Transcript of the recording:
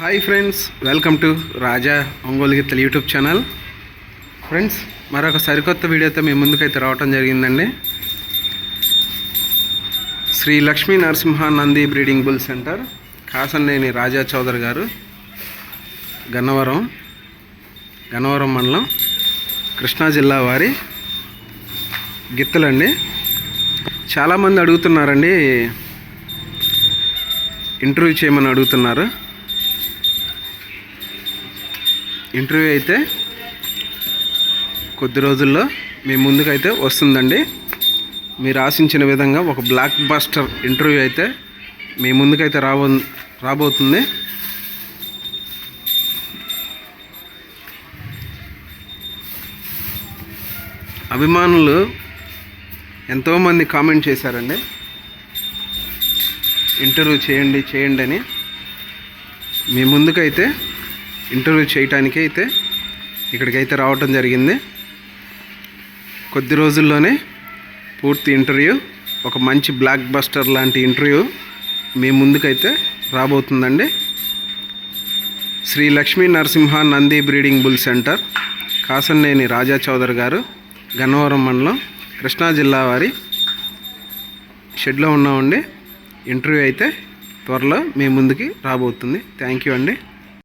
Hi friends welcome to Raja Ongole గిత్తలు YouTube channel friends మరొక సరికొత్త వీడియోతో మీ ముందుకైతే రావటం జరిగిందండి. Sri Lakshmi Narasimha Nandi breeding bull centre Kasanneni Raja Chowdary garu Gannavaram Gannavaram మండలం కృష్ణా జిల్లా వారి గిత్తలండి. చాలామంది అడుగుతున్నారండి ఇంటర్వ్యూ చేయమని అడుగుతున్నారు. ఇంటర్వ్యూ అయితే కొద్ది రోజుల్లో మీ ముందుకైతే వస్తుందండి. మీరు ఆశించిన విధంగా ఒక బ్లాక్ బస్టర్ ఇంటర్వ్యూ అయితే మీ ముందుకైతే రాబో రాబోతుంది. అభిమానులు ఎంతోమంది కామెంట్ చేశారండి. ఇంటర్వ్యూ చేయండి చేయండి అని. మీ ముందుకైతే ఇంటర్వ్యూ చేయటానికి అయితే ఇక్కడికైతే రావటం జరిగింది. కొద్ది రోజుల్లోనే పూర్తి ఇంటర్వ్యూ ఒక మంచి బ్లాక్ బస్టర్ లాంటి ఇంటర్వ్యూ మీ ముందుకైతే రాబోతుందండి. Sri Lakshmi Narasimha Nandi breeding bull centre Kasanneni Raja Chowdary garu Gannavaram మండలం కృష్ణా జిల్లా వారి షెడ్లో ఉన్నామండి. ఇంటర్వ్యూ అయితే త్వరలో మీ ముందుకి రాబోతుంది. థ్యాంక్ యూ అండి.